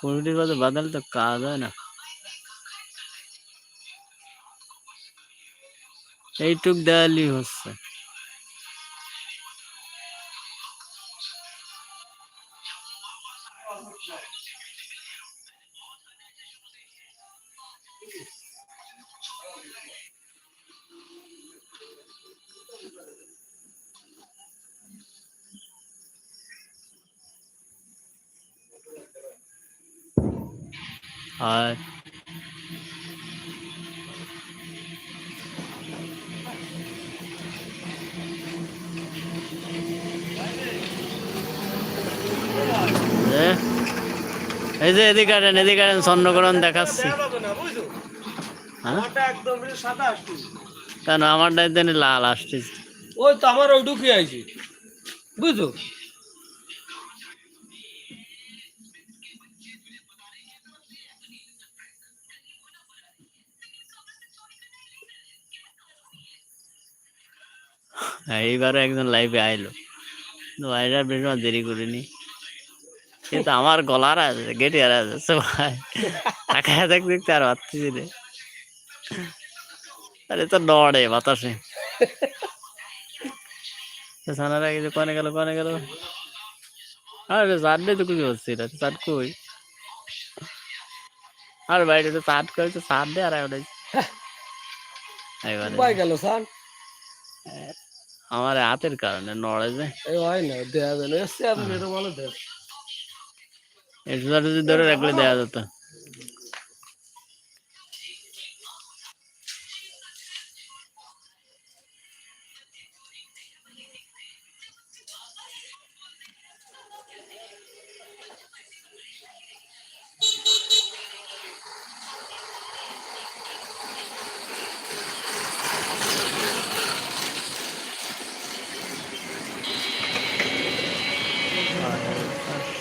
কমিটির কথা বাদাল তো কাজ হয় না। এইটুক দেয়ালি হচ্ছে। এ, এই যে এদিকে আনেন এদিকে আনেন স্বর্ণকরণ দেখাচ্ছি। হ্যাঁ? আসছে কেন আমার দায়িত্ব লাল আসতেছে। ওই তো আমার ওই ঢুকে আইছে। বুঝছ? এইবারও একজন লাইভে আইলো। আইলার বেশি দেরি করিনি। কিন্তু আমার গলার আছে গেটে আর আছে ভাই। তাকায় দেখ দেখতে আর পাচ্ছি রে আরে তো নড়ে বাতাসে। সানারা কিছু কনে গেল কনে গেল। আরে চাটলে তো কিছু হচ্ছে না চাট কই? আর বাইরে তো চাট করে তো চাট দে আর ওটাই গেল সান আমার হাতের কারণে নড়ে যে। হয় না দেয়া যায় না। এসছে আপনি এটা বলো দেখ একটু যদি ধরে রাখলে দেওয়া যেত।